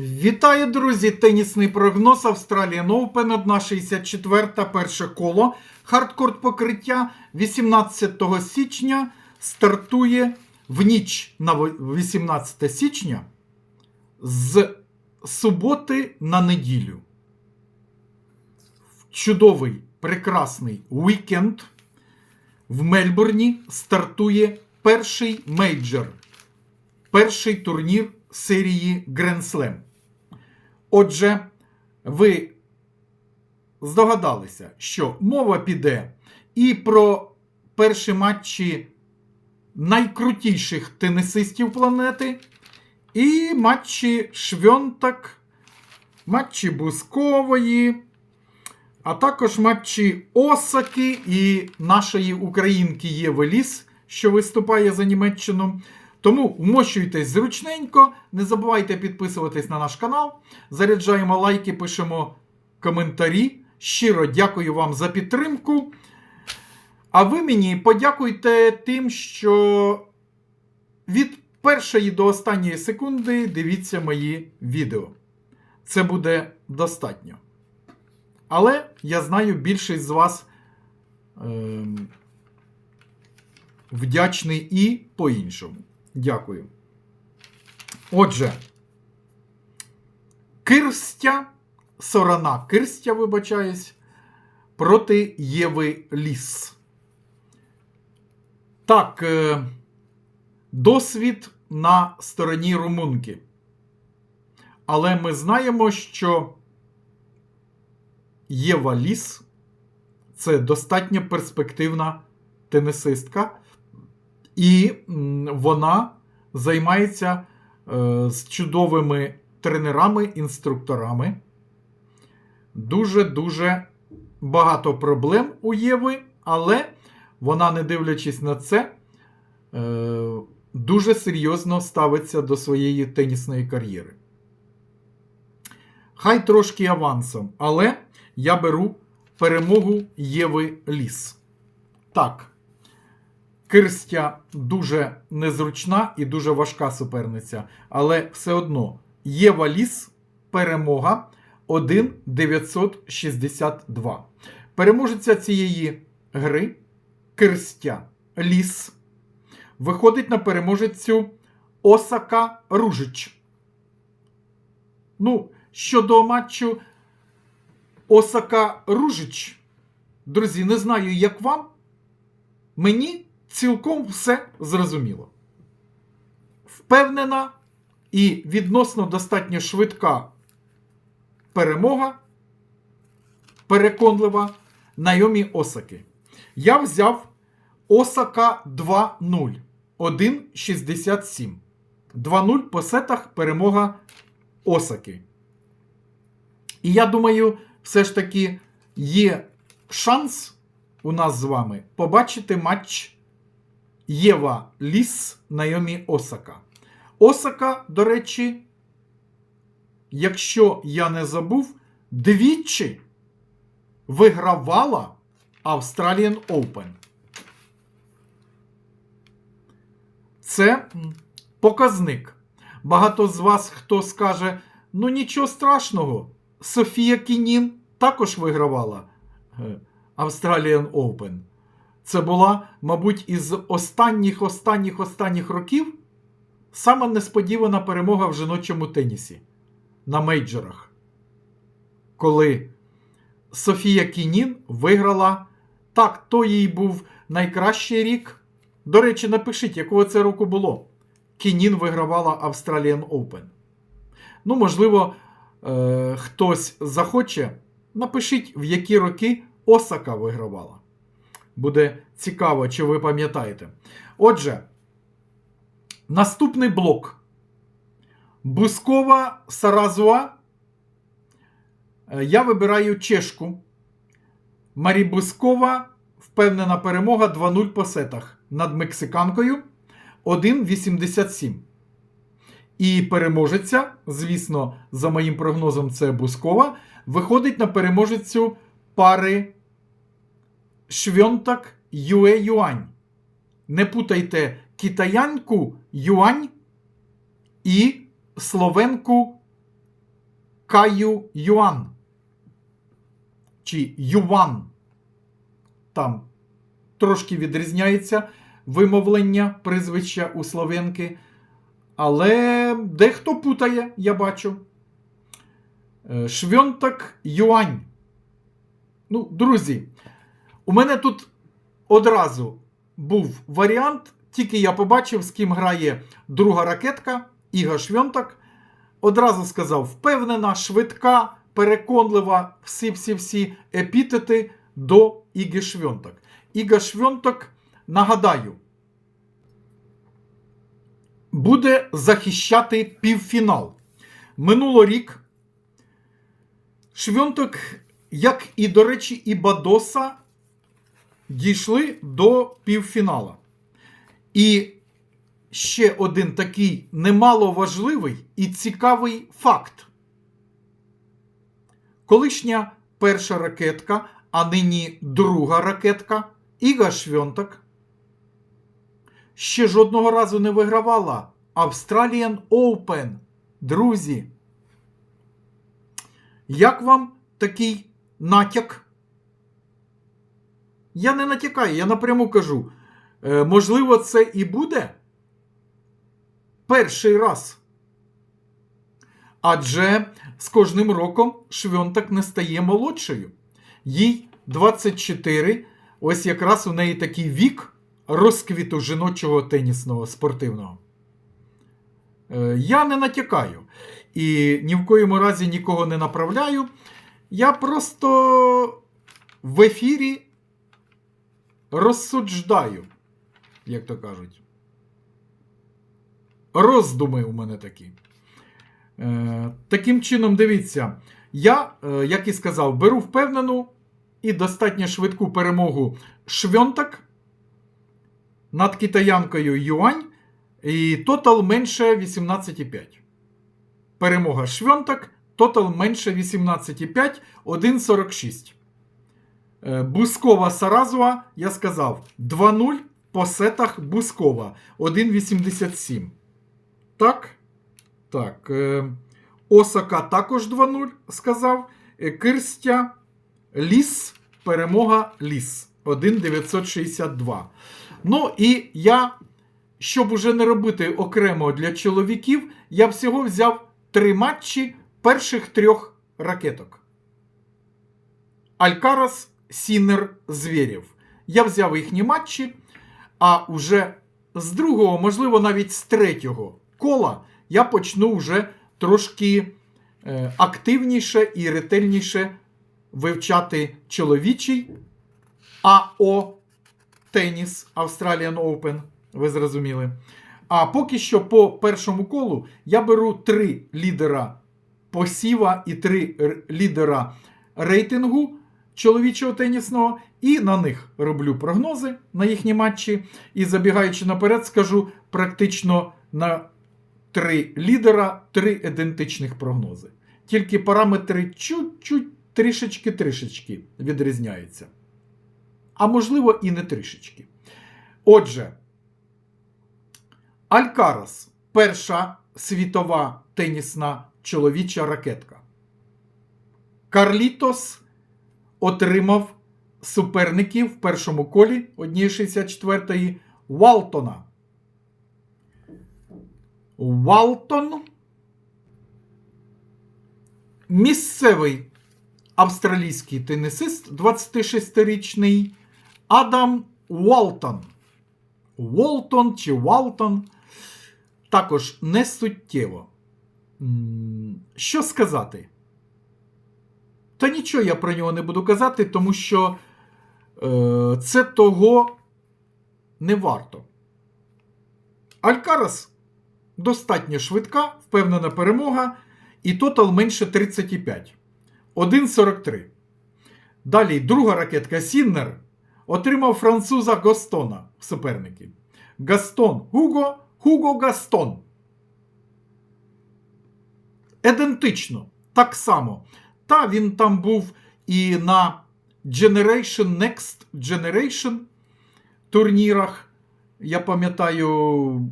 Вітаю, друзі! Тенісний прогноз Australian Open 1.64 перше коло. Хардкорт покриття 18 січня стартує в ніч на 18 січня з суботи на неділю. Чудовий, прекрасний вікенд в Мельбурні стартує перший мейджор перший турнір серії Grand Slam. Отже, ви здогадалися, що мова піде і про перші матчі найкрутіших тенісистів планети, і матчі Швьонтак, матчі Бускової, а також матчі Осаки і нашої українки Єви Ліс, що виступає за Німеччину. Тому вмощуйтесь зручненько, не забувайте підписуватись на наш канал, заряджаємо лайки, пишемо коментарі. Щиро дякую вам за підтримку. А ви мені подякуйте тим, що від першої до останньої секунди дивіться мої відео. Це буде достатньо. Але я знаю, більшість з вас е, вдячний і по-іншому. Дякую. Отже, Кирстя, Сорона Кирстя, вибачаюсь, проти Єви Ліс. Так, е, досвід на стороні румунки. Але ми знаємо, що Єва Ліс це достатньо перспективна тенісистка. І вона займається е, з чудовими тренерами, інструкторами. Дуже-дуже багато проблем у Єви, але вона, не дивлячись на це, е, дуже серйозно ставиться до своєї тенісної кар'єри. Хай трошки авансом, але я беру перемогу Єви Ліс. Так. Кирстя дуже незручна і дуже важка суперниця. Але все одно Єва Ліс перемога 1,962. Переможеця цієї гри Кирстя Ліс виходить на переможецю Осака Ружич. Ну, щодо матчу Осака Ружич, друзі, не знаю, як вам. Мені цілком все зрозуміло. Впевнена і відносно достатньо швидка перемога, переконлива Найомі Осаки. Я взяв Осака 2-0, 1,67. 2-0 по сетах перемога Осаки. І я думаю, все ж таки є шанс у нас з вами побачити матч Єва Ліс Найомі Осака. Осака, до речі, якщо я не забув, двічі вигравала Australian Open. Це показник. Багато з вас хто скаже: ну нічого страшного, Софія Кінін також вигравала е, Australian Open. Це була, мабуть, із останніх останніх останніх років саме несподівана перемога в жіночому тенісі на мейджорах. Коли Софія Кінін виграла. Так, то їй був найкращий рік. До речі, напишіть, якого це року було. Кінін вигравала Australian Open. Ну, можливо, е- хтось захоче. Напишіть, в які роки Осака вигравала. Буде цікаво, чи ви пам'ятаєте. Отже, наступний блок. Бускова Саразуа. Е, Я вибираю чешку. Марі Бускова. Впевнена перемога 2-0 по сетах над мексиканкою 1,87. І переможеця, звісно, за моїм прогнозом, це Бускова. Виходить на переможецю пари Швьонтак Юе Юань. Не путайте китаянку Юань і словенку Каю Юан. Чи Юван. Там трошки відрізняється вимовлення прізвища у Словенки. Але дехто путає, я бачу. Е, Швьонтак Юань. Ну, друзі, у мене тут одразу був варіант, тільки я побачив, з ким грає друга ракетка Іга Швьонтак. Одразу сказав: впевнена, швидка, переконлива, всі-всі-всі епітети до Іги Швьонтак. Іга Швьонтак, нагадаю, буде захищати півфінал. Минулорік Швьонтак, як і, до речі, і Бадоса, дійшли до півфінала. І ще один такий немаловажливий і цікавий факт. Колишня перша ракетка, а нині друга ракетка Іга Швьонтак ще жодного разу не вигравала Australian Open. Друзі. Як вам такий натяк? Я не натякаю, я напряму кажу. Е, можливо, це і буде перший раз. Адже з кожним роком Швьонтак не стає молодшою. Їй 24. Ось якраз у неї такий вік розквіту жіночого тенісного спортивного. Е, Я не натякаю. І ні в коєму разі нікого не направляю. Я просто в ефірі розсудждаю, як то кажуть. Роздуми у мене такі. Е, таким чином, дивіться, я, е, як і сказав, беру впевнену і достатньо швидку перемогу Швьонтак над китаянкою Юань. І тотал менше 18,5. Перемога Швьонтак. Тотал менше 18,5, 1,46. Е, Бускова Саразуа, я сказав, 2-0 по сетах Бускова 1,87. Так. Так. е, Осака також 2-0 сказав. Е, Кирстя Ліс. Перемога Ліс 1,962. Ну і я, щоб уже не робити окремо для чоловіків, я всього взяв три матчі перших трьох ракеток. Алькарас, Сінер, Звєрєв. Я взяв їхні матчі, а уже з другого, можливо, навіть з третього кола я почну вже трошки е, активніше і ретельніше вивчати чоловічий АО теніс Australian Open. Ви зрозуміли. А поки що по першому колу я беру три лідера посіва і три р- лідера рейтингу чоловічого тенісного, і на них роблю прогнози на їхні матчі. І забігаючи наперед, скажу практично на три лідера, три ідентичних прогнози. Тільки параметри чуть-чуть трішечки-трішечки відрізняються. А можливо, і не трішечки. Отже, Алькарас перша світова тенісна чоловіча ракетка. Карлітос отримав суперників в першому колі 1,64 Валтона. Валтон місцевий австралійський тенісист 26-річний Адам Уолтон. Уолтон чи Валтон також не суттєво. Що сказати? Та нічого я про нього не буду казати, тому що е, це того не варто. Алькарас достатньо швидка, впевнена перемога, і тотал менше 35. 1,43. Далі друга ракетка Сіннер отримав француза Гостона в суперники. Гастон Гуго, Хуго Гастон. Ідентично. Так само. Та він там був і на Generation Next Generation турнірах, я пам'ятаю.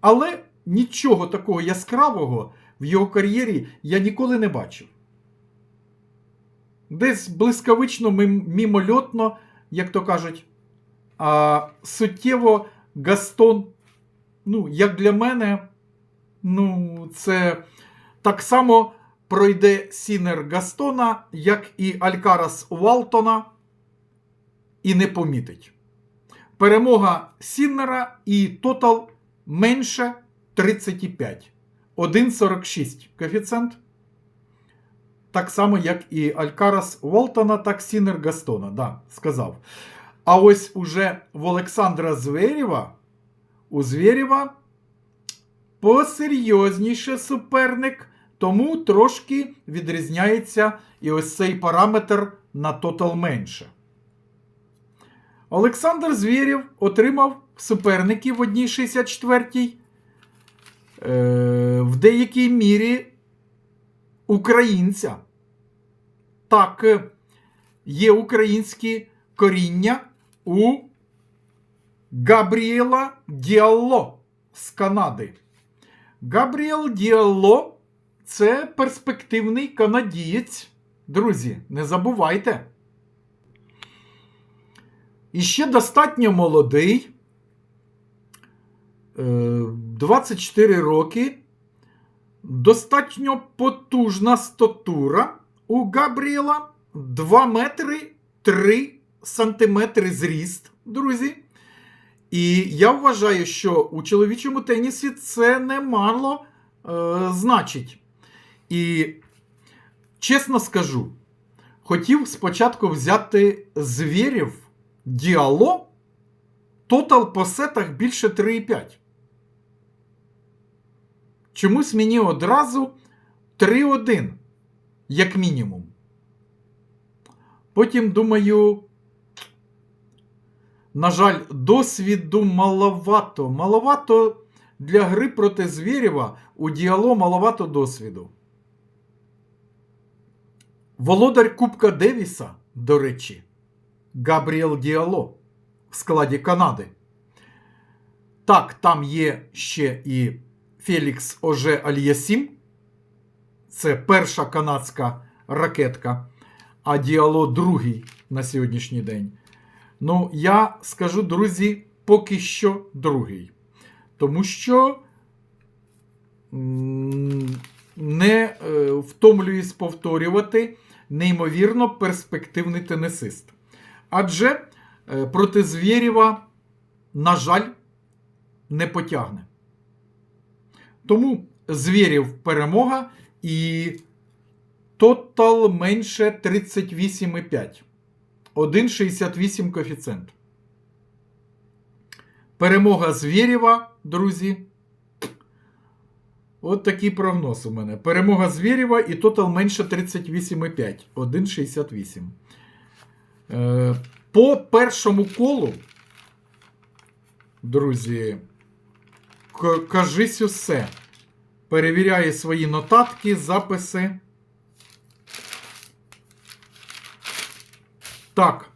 Але нічого такого яскравого в його кар'єрі я ніколи не бачив. Десь блискавично, мімольотно, як то кажуть, суттєво Гастон, ну, як для мене, ну, це так само пройде Сінер Гастона, як і Алькарас Уалтона, і не помітить. Перемога Сіннера і тотал менше 35. 1,46 коефіцієнт. Так само, як і Алькарас Уолтона, так Сінер Гастона. Да, сказав. А ось уже в Олександра Зверєва, у Зверєва посерйозніше суперник, тому трошки відрізняється і ось цей параметр на тотал менше. Олександр Звєрєв отримав суперників в одній 64-й. Е, в деякій мірі українця. Так, є українські коріння у Габріела Діалло з Канади. Габріел Діалло це перспективний канадієць. Друзі, не забувайте. І ще достатньо молодий. е, 24 роки. Достатньо потужна статура у Габріела 2 метри 3 сантиметри зріст, друзі. І я вважаю, що у чоловічому тенісі це немало е, значить. І чесно скажу, хотів спочатку взяти звірів діало, тотал по сетах більше 3,5. Чомусь мені одразу 3-1, як мінімум. Потім думаю, на жаль, досвіду маловато. Маловато для гри проти Звєрєва у діало маловато досвіду. Володар Кубка Девіса, до речі, Габріел Діало в складі Канади. Так, там є ще і Фелікс Оже Альясім. Це перша канадська ракетка, а Діало другий на сьогоднішній день. Ну, я скажу, друзі, поки що другий. Тому що не е, втомлююсь повторювати неймовірно перспективний тенісист. Адже е, проти Звєрєва, на жаль, не потягне. Тому Звєрєв перемога і тотал менше 38,5. 1,68 коефіцієнт. Перемога Звєрєва, друзі. От такий прогноз у мене. Перемога Звєрєва і тотал менше 38,5. 1,68. Е, по першому колу, друзі, кажись усе. Перевіряю свої нотатки, записи. Так.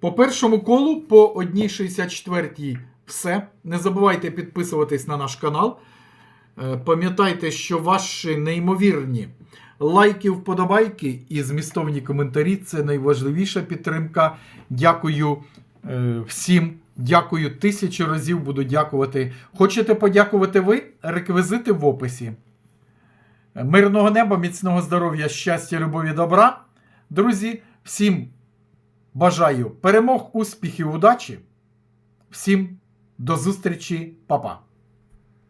По першому колу, по 1.64 все. Не забувайте підписуватись на наш канал. Е, Пам'ятайте, що ваші неймовірні лайки, вподобайки і змістовні коментарі це найважливіша підтримка. Дякую е, всім. Дякую тисячу разів буду дякувати. Хочете подякувати ви? Реквізити в описі. Мирного неба, міцного здоров'я, щастя, любові, добра. Друзі, всім бажаю перемог, успіхів, удачі. Всім до зустрічі, Па-па.